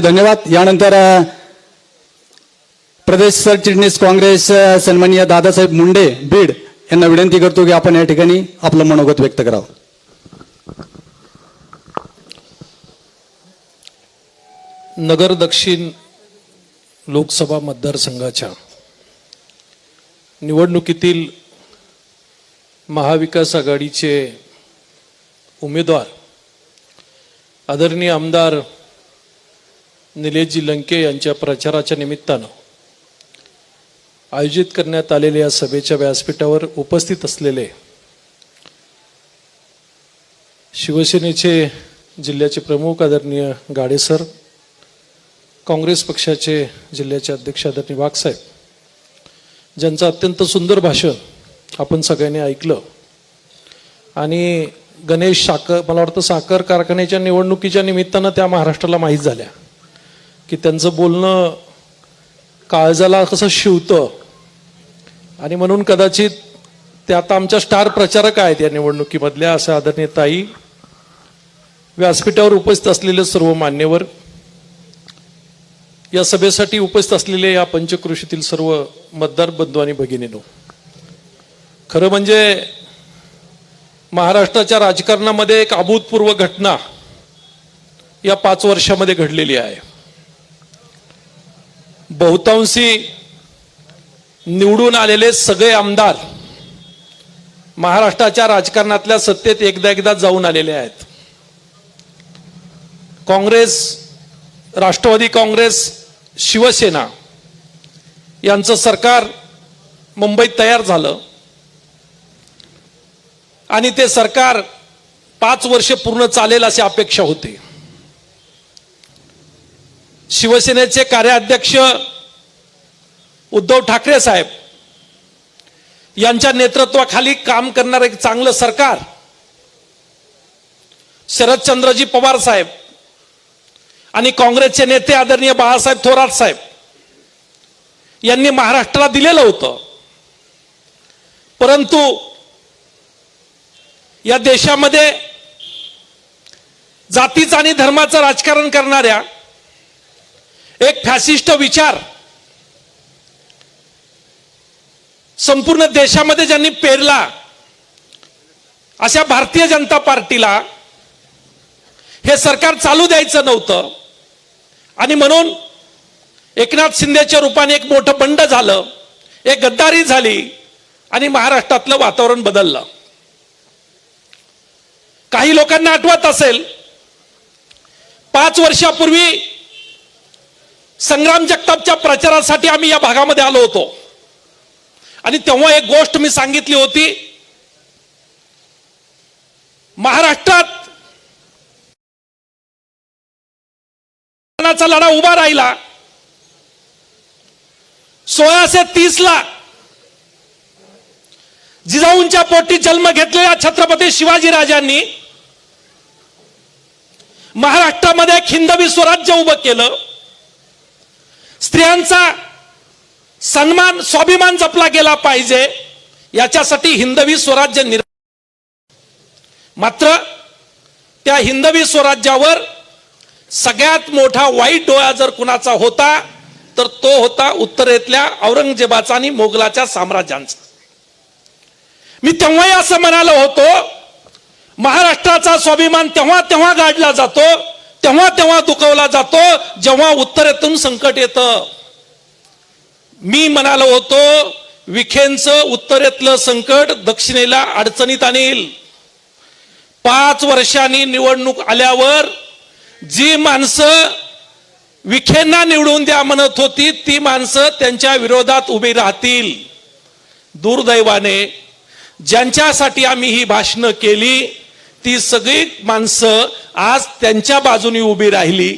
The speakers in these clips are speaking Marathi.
धन्यवाद. यानंतर प्रदेश सरचिटणीस काँग्रेस अ, सन्माननीय दादासाहेब मुंडे बीड यांना विनंती करतो की आपण या ठिकाणी आपलं मनोगत व्यक्त करावं. नगर दक्षिण लोकसभा मतदारसंघाच्या निवडणुकीतील महाविकास आघाडीचे उमेदवार आदरणीय आमदार निलेशजी लंके यांच्या प्रचाराच्या निमित्तानं आयोजित करण्यात आलेल्या या सभेच्या व्यासपीठावर उपस्थित असलेले शिवसेनेचे जिल्ह्याचे प्रमुख आदरणीय गाडेसर काँग्रेस पक्षाचे जिल्ह्याचे अध्यक्ष आदरणीय वाघसाहेब ज्यांचं अत्यंत सुंदर भाषण आपण सगळ्यांनी ऐकलं. आणि गणेश साखर मला वाटतं साखर कारखान्याच्या निवडणुकीच्या निमित्तानं त्या महाराष्ट्राला माहीत झाल्या. की त्यांचं बोलणं काळजाला कसं शिवतं? आणि म्हणून कदाचित ते आता आमच्या स्टार प्रचारक आहेत या निवडणुकीमधल्या असं आदरणीय ताई व्यासपीठावर उपस्थित असलेले सर्व मान्यवर या सभेसाठी उपस्थित असलेले या पंचकृषीतील सर्व मतदार बंधू आणि भगिनीनो खरं म्हणजे महाराष्ट्राच्या राजकारणामध्ये एक अभूतपूर्व घटना या पाच वर्षामध्ये घडलेली आहे. बहुतांशी निवडून आलेले सगळे आमदार महाराष्ट्राच्या राजकारणातल्या सत्तेत एकदा एकदा जाऊन आलेले आहेत. काँग्रेस राष्ट्रवादी काँग्रेस शिवसेना यांचं सरकार मुंबईत तयार झालं. आणि ते सरकार पाच वर्ष पूर्ण चालेल अशी अपेक्षा होती. शिवसेनेचे कार्याध्यक्ष उद्धव ठाकरे साहेब यांच्या नेतृत्वाखाली काम करणारं एक चांगलं सरकार शरदचंद्रजी पवार साहेब आणि काँग्रेसचे नेते आदरणीय बाळासाहेब थोरात साहेब यांनी महाराष्ट्राला दिलेलं होतं. परंतु या देशामध्ये जातीचं आणि धर्माचं राजकारण करणाऱ्या एक फॅसिस्ट विचार. संपूर्ण देशामध्ये ज्यांनी पेरला अशा भारतीय जनता पार्टीला हे सरकार चालू द्यायचं नव्हतं. आणि म्हणून एकनाथ शिंदेच्या रूपाने एक मोठं बंड झालं एक गद्दारी झाली आणि महाराष्ट्रातलं वातावरण बदललं. काही लोकांना आठवत असेल पाच वर्षापूर्वी संग्राम जगतापच्या प्रचारासाठी आम्ही या भागामध्ये आलो होतो. आणि तेव्हा एक गोष्ट मी सांगितली होती. महाराष्ट्रात लढा उभा राहिला. सोळाशे तीस ला जिजाऊंच्या पोटी जन्म घेतलेल्या छत्रपती शिवाजी राजांनी महाराष्ट्रामध्ये खिंदवी स्वराज्य उभं केलं. स्त्रियांचा सन्मान स्वाभिमान जपला गेला पाहिजे. याच्यासाठी हिंदवी स्वराज्य निर्माण मात्र त्या हिंदवी स्वराज्यावर सगळ्यात मोठा वाईट डोळा जर कुणाचा होता तर तो होता उत्तरेतल्या औरंगजेबाचा आणि मोगलाच्या साम्राज्यांचा. मी तेव्हाही असं म्हणालो होतो महाराष्ट्राचा स्वाभिमान तेव्हा तेव्हा गाडला जातो तेव्हा तेव्हा दुखवला जातो जेव्हा उत्तरेतून संकट येतं. मी म्हणालो होतो विखेंचं उत्तरेतलं संकट दक्षिणेला अडचणीत आणेल. पाच वर्षांनी निवडणूक आल्यावर जी माणसं विखेंना निवडून द्या म्हणत होती ती माणसं त्यांच्या विरोधात उभी राहतील. दुर्दैवाने ज्यांच्यासाठी आम्ही ही भाषणं केली ती सगळी माणसं आज त्यांच्या बाजूने उभी राहिली.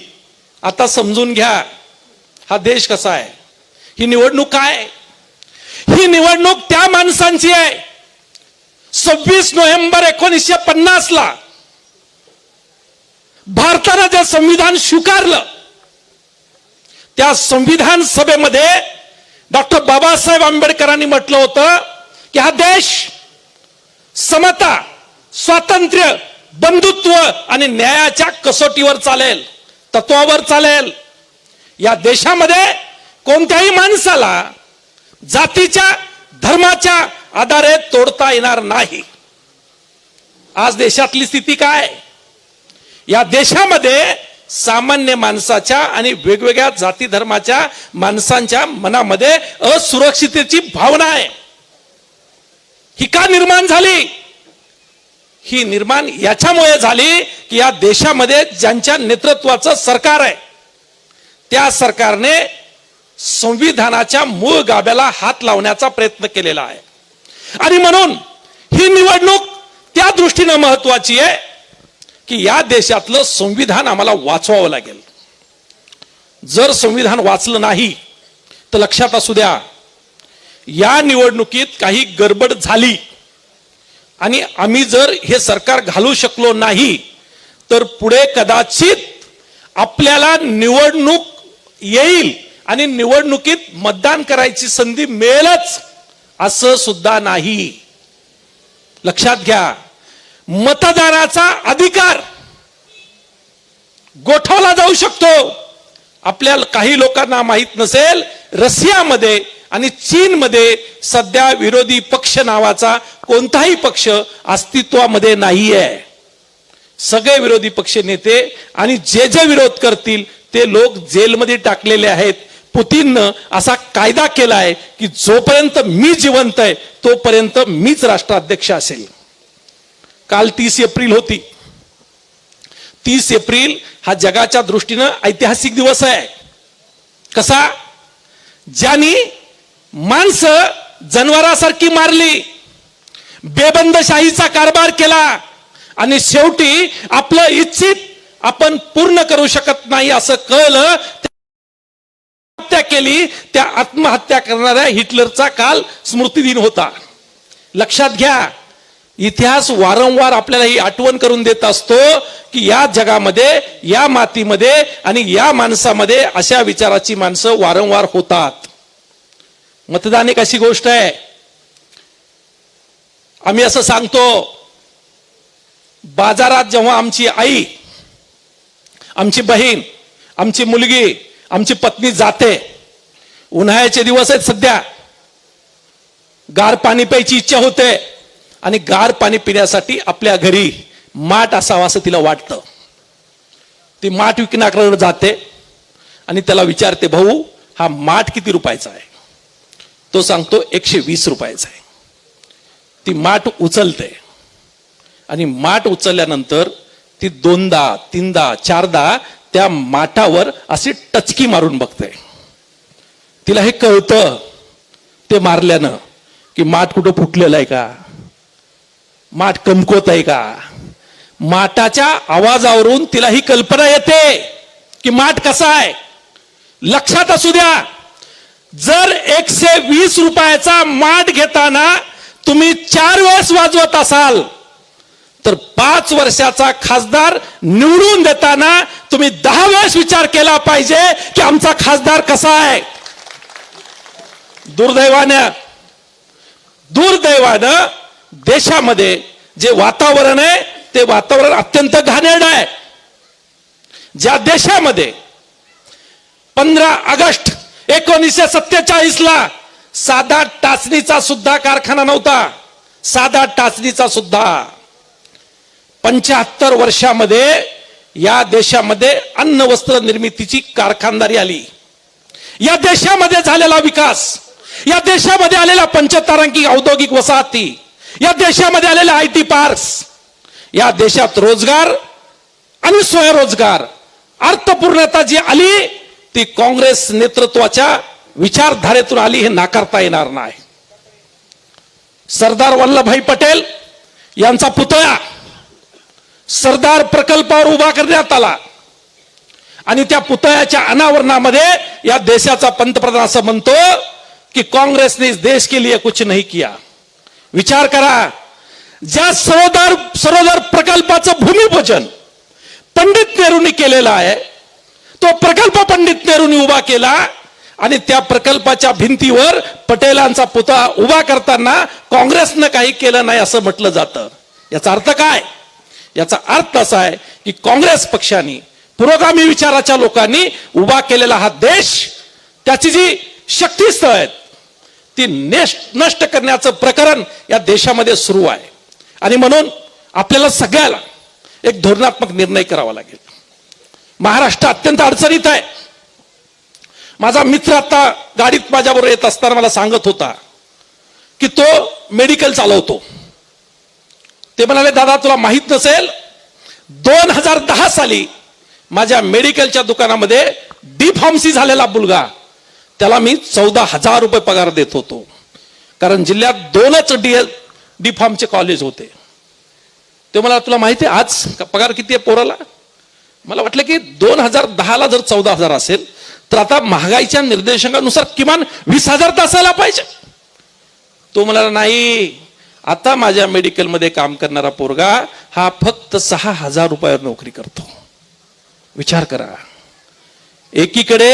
आता समजून घ्या हा देश कसा आहे? ही निवडणूक काय? ही निवडणूक त्या माणसांची आहे. सव्वीस नोव्हेंबर एकोणीसशे पन्नास ला भारतानं जे संविधान स्वीकारलं त्या संविधान सभेमध्ये डॉक्टर बाबासाहेब आंबेडकरांनी म्हटलं होतं की हा देश समता स्वातंत्र्य बंधुत्व आणि न्यायाच्या कसोटीवर चालेल तत्वावर चालेल. या देशामध्ये कोणत्याही माणसाला जातीच्या धर्माच्या आधारे तोडता येणार नाही. आज देशातली स्थिती काय? या देशामध्ये सामान्य माणसाच्या आणि वेगवेगळ्या जाती धर्माच्या माणसांच्या मनामध्ये असुरक्षिततेची भावना आहे. ही का निर्माण झाली? ही निर्माण याच्यामुळे झाली की या देशामध्ये ज्यांच्या नेतृत्वाचं सरकार आहे त्या सरकारने संविधानाच्या मूळ गाभ्याला हात लावण्याचा प्रयत्न केलेला आहे. आणि म्हणून ही निवडणूक त्या दृष्टीनं महत्वाची आहे की या देशातलं संविधान आम्हाला वाचवावं लागेल. जर संविधान वाचलं नाही तर लक्षात असू द्या या निवडणुकीत काही गडबड झाली. आणि आम्ही जर हे सरकार घालू शकलो नाही तर पुढे कदाचित आपल्याला निवडणूक येईल आणि निवडणुकीत मतदान करायची संधी मिळेलच असं सुद्धा नाही. लक्षात घ्या मतदानाचा अधिकार गोठवला जाऊ शकतो. आपल्याला काही लोकांना माहीत नसेल रशियामध्ये आणि चीनमध्ये सध्या विरोधी पक्ष नावाचा कोणताही पक्ष अस्तित्वामध्ये नाही आहे सगळे विरोधी पक्ष नेते आणि जे जे विरोध करतील ते लोक जेलमध्ये टाकलेले आहेत. पुतीननं असा कायदा केलाय की जोपर्यंत मी जिवंत आहे तोपर्यंत मीच राष्ट्राध्यक्ष असेल. काल तीस एप्रिल होती. तीस एप्रिल हा जगाच्या दृष्टीनं ऐतिहासिक दिवस आहे. कसा? ज्यांनी माणसं जनावरासारखी मारली. बेबंदशाहीचा कारभार केला. आणि शेवटी आपलं इच्छित आपण पूर्ण करू शकत नाही असं कळलं. हत्या केली. त्या आत्महत्या करणाऱ्या हिटलरचा काल स्मृती दिन होता. लक्षात घ्या इतिहास वारंवार आपल्याला ही आठवण करून देत असतो की या जगामध्ये या मातीमध्ये आणि या माणसामध्ये अशा विचाराची माणसं वारंवार होतात. मतदान एक अशी गोष्ट आहे. आम्ही असं सांगतो बाजारात जेव्हा आमची आई आमची बहीण आमची मुलगी आमची पत्नी जाते उन्हाळ्याचे दिवस आहेत सध्या. गार पाणी प्यायची इच्छा होते आणि गार पाणी पिण्यासाठी आपल्या घरी माठ असावा असं तिला वाटतं. ती माठ विकण्याकडे जाते आणि त्याला विचारते भाऊ हा माठ किती रुपयाचा आहे? तो सांगतो एकशे वीस रुपयाचा आहे. ती माठ उचलते. आणि माठ उचलल्यानंतर ती दोनदा तीनदा चारदा त्या माठावर अशी टचकी मारून बघते. तिला हे कळतं ते मारल्यानं की माठ कुठं फुटलेलं आहे का? माठ कमकोत आहे का? माठाच्या आवाजावरून तिला ही कल्पना येते की माठ कसा आहे? लक्षात असू द्या. जर एकशे वीस रुपयाचा माठ घेताना तुम्ही चार वेळेस वाजवत असाल तर पाच वर्षाचा खासदार निवडून देताना तुम्ही दहा वेळेस विचार केला पाहिजे की आमचा खासदार कसा आहे. दुर्दैवानं दुर्दैवानं देशामध्ये जे वातावरण आहे ते वातावरण अत्यंत घाणेरड आहे. ज्या देशामध्ये पंधरा ऑगस्ट एकोणीसशे सत्तेचाळीस ला साधा टाचणीचा सुद्धा कारखाना नव्हता. साधा टाचणीचा सुद्धा. पंच्याहत्तर वर्षामध्ये या देशामध्ये अन्न वस्त्र निर्मितीची कारखानदारी आली. या देशामध्ये झालेला विकास या देशामध्ये आलेल्या पंचतारांकी औद्योगिक वसाहती या देशामध्ये आलेल्या आय टी पार्क्स या देशात रोजगार आणि स्वयंरोजगार अर्थपूर्णता जी आली ती काँग्रेस नेतृत्वाच्या विचारधारेतून आली हे नाकारता येणार नाही. सरदार वल्लभभाई पटेल यांचा पुतळा सरदार प्रकल्पावर उभा करण्यात आला. आणि त्या पुतळ्याच्या अनावरणामध्ये या देशाचा पंतप्रधान असं म्हणतो की काँग्रेसने देश के लिए कुछ नहीं किया. विचार करा ज्या सरोदर सरोदर प्रकल्पाचं भूमिपूजन पंडित नेहरूंनी केलेलं आहे तो प्रकल्प पंडित नेहरूंनी उभा केला आणि त्या प्रकल्पाच्या भिंतीवर पटेलांचा पुतळा उभा करताना काँग्रेसनं काही केलं नाही असं म्हटलं जातं. याचा अर्थ काय? याचा अर्थ असा आहे की काँग्रेस पक्षाने पुरोगामी विचाराच्या लोकांनी उभा केलेला हा देश त्याची जी शक्तीस्थळ आहेत ती नष्ट करण्याचं प्रकरण या देशामध्ये सुरू आहे. आणि म्हणून आपल्याला सगळ्याला एक धोरणात्मक निर्णय करावा लागेल. महाराष्ट्र अत्यंत अडचणीत आहे. माझा मित्र आता गाडीत माझ्याबरोबर येत असताना मला सांगत होता की तो मेडिकल चालवतो. ते म्हणाले दादा तुला माहीत नसेल दोन हजार दहा साली माझ्या मेडिकलच्या दुकानामध्ये डी फार्मसी झालेला मुलगा त्याला मी चौदा हजार रुपये पगार देत होतो. कारण जिल्ह्यात दोनच डी डी फार्मचे कॉलेज होते. ते मला तुला माहिती आहे आज का- पगार किती आहे पोराला? मला वाटलं की दोन हजार दहाला जर चौदा हजार असेल तर आता महागाईच्या निर्देशांकानुसार किमान वीस हजार तर असायला पाहिजे. तो म्हणाला नाही आता माझ्या मेडिकलमध्ये काम करणारा पोरगा हा फक्त सहा हजार रुपयावर नोकरी करतो. विचार करा. एकीकडे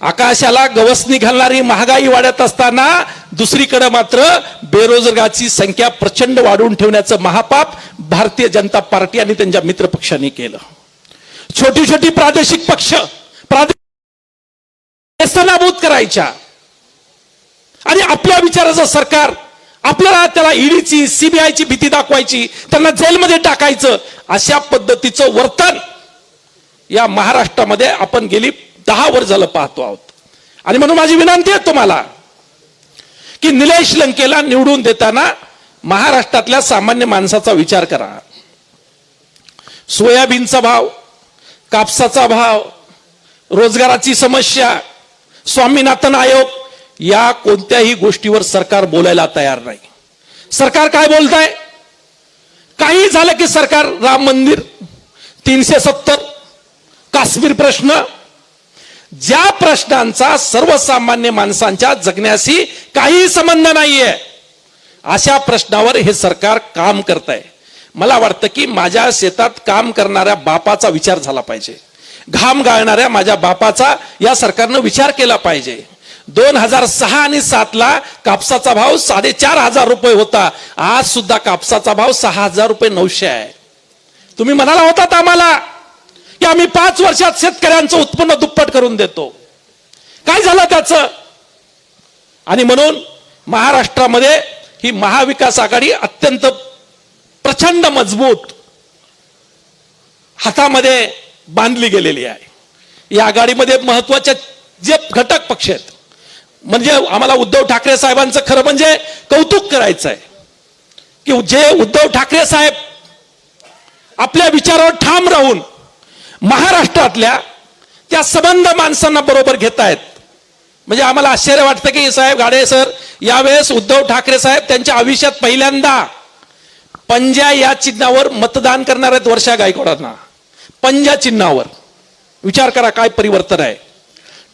आकाशाला गवस निघालणारी महागाई वाढत असताना दुसरीकडे मात्र बेरोजगाराची संख्या प्रचंड वाढवून ठेवण्याचं महापाप भारतीय जनता पार्टी आणि त्यांच्या मित्रपक्षांनी केलं. छोटी छोटी प्रादेशिक पक्ष प्रादेशिक नाबूद करायच्या. आणि आपल्या विचाराचं सरकार आपल्याला त्याला ईडीची सीबीआयची भीती दाखवायची त्यांना जेलमध्ये टाकायचं अशा पद्धतीचं वर्तन या महाराष्ट्रामध्ये आपण गेली दहा वर्ष झालं पाहतो आहोत. आणि म्हणून माझी विनंती आहे तुम्हाला की निलेश लंकेला निवडून देताना महाराष्ट्रातल्या सामान्य माणसाचा विचार करा. सोयाबीनचा भाव कापसाचा भाव रोजगाराची समस्या स्वामीनाथन आयोग या कोणत्याही गोष्टीवर सरकार बोलायला तयार नाही. सरकार काय बोलताय? काही झालं की सरकार राम मंदिर तीनशे सत्तर काश्मीर प्रश्न ज्या प्रश्नांचा सर्वसामान्य माणसांच्या जगण्याशी काही संबंध नाहीये अशा प्रश्नावर हे सरकार काम करत आहे मला वाटतं की माझ्या शेतात काम करणाऱ्या बापाचा विचार झाला पाहिजे. घाम गाळणाऱ्या माझ्या बापाचा या सरकारनं विचार केला पाहिजे. दोन हजार सहा आणि सातला कापसाचा भाव साडेचार हजार रुपये होता. आज सुद्धा कापसाचा भाव सहा हजार रुपये नऊशे आहे. तुम्ही म्हणाला होतात आम्हाला की आम्ही पाच वर्षात शेतकऱ्यांचं उत्पन्न दुप्पट करून देतो. काय झालं त्याचं? आणि म्हणून महाराष्ट्रामध्ये ही महाविकास आघाडी अत्यंत प्रचंड मजबूत हातामध्ये बांधली गेलेली आहे. या आघाडीमध्ये महत्त्वाचे जे घटक पक्ष आहेत म्हणजे आम्हाला उद्धव ठाकरे साहेबांचं खरं म्हणजे कौतुक करायचं आहे की जे उद्धव ठाकरे साहेब आपल्या विचारावर ठाम राहून महाराष्ट्रातल्या त्या सबंध माणसांना बरोबर घेत आहेत. म्हणजे आम्हाला आश्चर्य वाटतं की साहेब गाडे सर यावेळेस उद्धव ठाकरे साहेब त्यांच्या आयुष्यात पहिल्यांदा पंजा या चिन्हावर मतदान करणार आहेत वर्षा गायकवाडांना. पंजा चिन्हावर. विचार करा काय परिवर्तन आहे.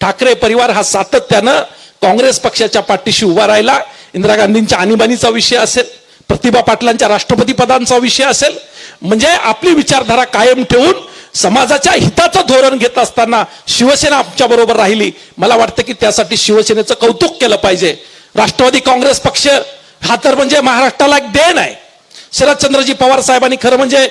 ठाकरे परिवार हा सातत्यानं काँग्रेस पक्षाच्या पाठीशी उभा राहिला. इंदिरा गांधींच्या आणीबाणीचा विषय असेल प्रतिभा पाटलांच्या राष्ट्रपती पदांचा विषय असेल म्हणजे आपली विचारधारा कायम ठेवून समाजाच्या हिताचं धोरण घेत असताना शिवसेना आमच्या बरोबर राहिली. मला वाटतं की त्यासाठी शिवसेनेचं कौतुक केलं पाहिजे. राष्ट्रवादी काँग्रेस पक्ष हा तर म्हणजे महाराष्ट्राला एक देण आहे. शरदचंद्रजी पवार साहेबांनी खरं म्हणजे